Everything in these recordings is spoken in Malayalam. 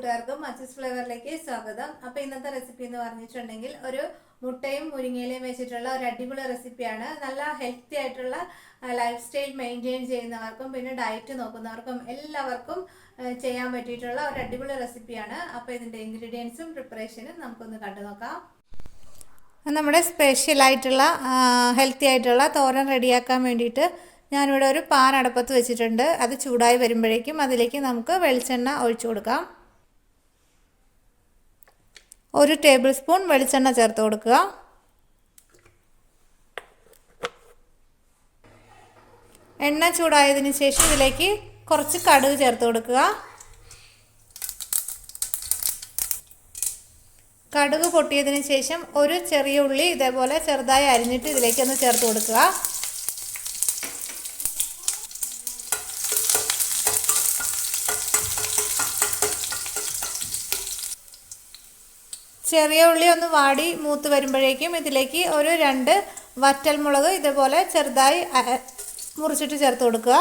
കൂട്ടുകാർക്കും മച്ചസ് ഫ്ലേവറിലേക്ക് സ്വാഗതം. അപ്പോൾ ഇന്നത്തെ റെസിപ്പി എന്ന് പറഞ്ഞിട്ടുണ്ടെങ്കിൽ ഒരു മുട്ടയും മുരിങ്ങയിലയും വെച്ചിട്ടുള്ള ഒരു അടിപൊളി റെസിപ്പിയാണ് നല്ല ഹെൽത്തി ആയിട്ടുള്ള ലൈഫ് സ്റ്റൈൽ മെയിന്റെയിൻ ചെയ്യുന്നവർക്കും പിന്നെ ഡയറ്റ് നോക്കുന്നവർക്കും എല്ലാവർക്കും ചെയ്യാൻ പറ്റിയിട്ടുള്ള ഒരു അടിപൊളി റെസിപ്പിയാണ് അപ്പോൾ ഇതിന്റെ ഇൻഗ്രീഡിയൻസും പ്രിപ്പറേഷനും നമുക്കൊന്ന് കണ്ടു നോക്കാം. നമ്മുടെ സ്പെഷ്യൽ ആയിട്ടുള്ള ഹെൽത്തി ആയിട്ടുള്ള തോരൻ റെഡിയാക്കാൻ വേണ്ടിയിട്ട് ഞാനിവിടെ ഒരു പാൻ അടുപ്പത്ത് വെച്ചിട്ടുണ്ട്. അത് ചൂടായി വരുമ്പോഴേക്കും അതിലേക്ക് നമുക്ക് വെളിച്ചെണ്ണ ഒഴിച്ചു കൊടുക്കാം. ഒരു ടേബിൾ സ്പൂൺ വെളിച്ചെണ്ണ ചേർത്ത് കൊടുക്കുക. എണ്ണ ചൂടായതിന് ശേഷം ഇതിലേക്ക് കുറച്ച് കടുക് ചേർത്ത് കൊടുക്കുക. കടുക് പൊട്ടിയതിന് ശേഷം ഒരു ചെറിയ ഉള്ളി ഇതേപോലെ ചെറുതായി അരിഞ്ഞിട്ട് ഇതിലേക്ക് ഒന്ന് ചേർത്ത് കൊടുക്കുക. ചെറിയ ഉള്ളി ഒന്ന് വാടി മൂത്ത് വരുമ്പോഴേക്കും ഇതിലേക്ക് ഒരു രണ്ട് വറ്റൽമുളക് ഇതേപോലെ ചെറുതായി മുറിച്ചിട്ട് ചേർത്ത് കൊടുക്കുക.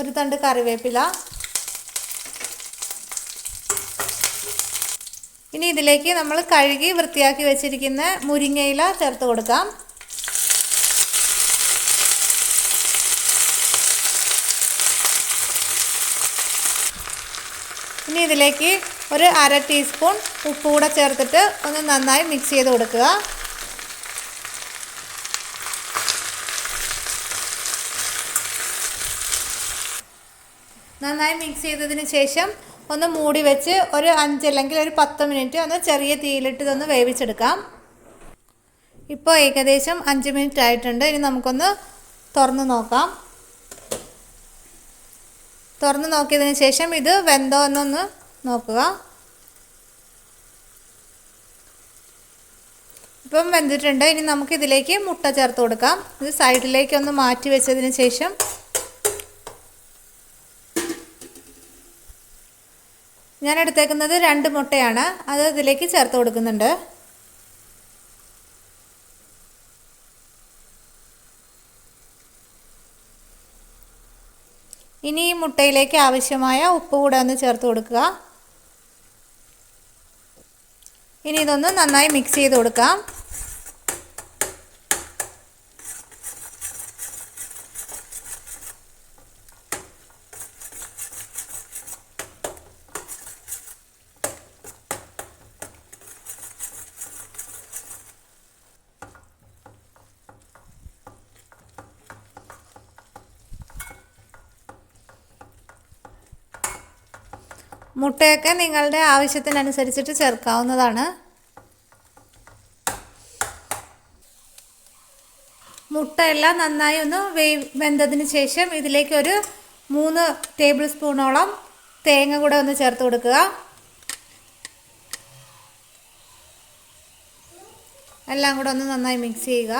ഒരു തണ്ട് കറിവേപ്പില. ഇനി ഇതിലേക്ക് നമ്മൾ കഴുകി വൃത്തിയാക്കി വെച്ചിരിക്കുന്ന മുരിങ്ങയില ചേർത്ത് കൊടുക്കാം. ഇനി ഇതിലേക്ക് ഒരു അര ടീസ്പൂൺ ഉപ്പ് കൂടെ ചേർത്തിട്ട് ഒന്ന് നന്നായി മിക്സ് ചെയ്ത് കൊടുക്കുക. നന്നായി മിക്സ് ചെയ്തതിന് ശേഷം ഒന്ന് മൂടി വെച്ച് ഒരു അഞ്ച് അല്ലെങ്കിൽ ഒരു പത്ത് മിനിറ്റ് ഒന്ന് ചെറിയ തീയിലിട്ട് ഇതൊന്ന് വേവിച്ചെടുക്കാം. ഇപ്പോൾ ഏകദേശം അഞ്ച് മിനിറ്റ് ആയിട്ടുണ്ട്. ഇനി നമുക്കൊന്ന് തുറന്ന് നോക്കാം. തുറന്ന് നോക്കിയതിന് ശേഷം ഇത് വെന്തോ എന്നൊന്ന് നോക്കുക. ഇപ്പം വെന്തിട്ടുണ്ട്. ഇനി നമുക്ക് ഇതിലേക്ക് മുട്ട ചേർത്ത് കൊടുക്കാം. ഇത് സൈഡിലേക്ക് ഒന്ന് മാറ്റി വെച്ചതിന് ശേഷം ഞാൻ എടുത്തേക്കുന്നത് രണ്ട് മുട്ടയാണ്. അത് ഇതിലേക്ക് ചേർത്ത് കൊടുക്കുന്നുണ്ട്. ഇനി ഈ മുട്ടയിലേക്ക് ആവശ്യമായ ഉപ്പ് കൂടെ ഒന്ന് ചേർത്ത് കൊടുക്കുക. ഇനി ഇതൊന്ന് നന്നായി മിക്സ് ചെയ്ത് കൊടുക്കാം. മുട്ടയൊക്കെ നിങ്ങളുടെ ആവശ്യത്തിനനുസരിച്ചിട്ട് ചേർക്കാവുന്നതാണ്. മുട്ടയെല്ലാം നന്നായി ഒന്ന് വേവ് വെന്തതിന് ശേഷം ഇതിലേക്ക് ഒരു മൂന്ന് ടേബിൾ സ്പൂണോളം തേങ്ങ കൂടെ ഒന്ന് ചേർത്ത് കൊടുക്കുക. എല്ലാം കൂടെ ഒന്ന് നന്നായി മിക്സ് ചെയ്യുക.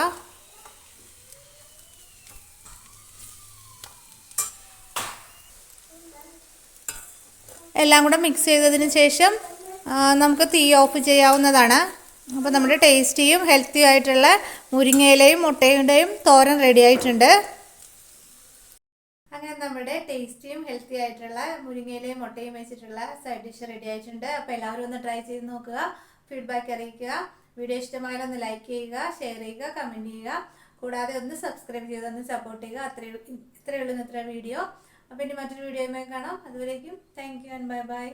എല്ലാം കൂടെ മിക്സ് ചെയ്തതിന് ശേഷം നമുക്ക് തീ ഓഫ് ചെയ്യാവുന്നതാണ്. അപ്പോൾ നമ്മുടെ ടേസ്റ്റിയും ഹെൽത്തി ആയിട്ടുള്ള മുരിങ്ങയിലയും മുട്ടയുടെയും തോരൻ റെഡി ആയിട്ടുണ്ട്. അങ്ങനെ നമ്മുടെ ടേസ്റ്റിയും ഹെൽത്തി ആയിട്ടുള്ള മുരിങ്ങയിലയും മുട്ടയും വെച്ചിട്ടുള്ള സൈഡ് ഡിഷ് റെഡി ആയിട്ടുണ്ട്. അപ്പോൾ എല്ലാവരും ഒന്ന് ട്രൈ ചെയ്ത് നോക്കുക ഫീഡ്ബാക്ക് അറിയിക്കുക. വീഡിയോ ഇഷ്ടമായാലും ഒന്ന് ലൈക്ക് ചെയ്യുക ഷെയർ ചെയ്യുക കമന്റ് ചെയ്യുക. കൂടാതെ ഒന്ന് സബ്സ്ക്രൈബ് ചെയ്ത് ഒന്ന് സപ്പോർട്ട് ചെയ്യുക. അത്രയേ ഇത്രയേ ഉള്ളൂ ഇന്നത്തെ വീഡിയോ. അപ്പോൾ ഇനി മറ്റൊരു വീഡിയോയുമായി കാണാം. അതുവരേക്കും thank you and bye bye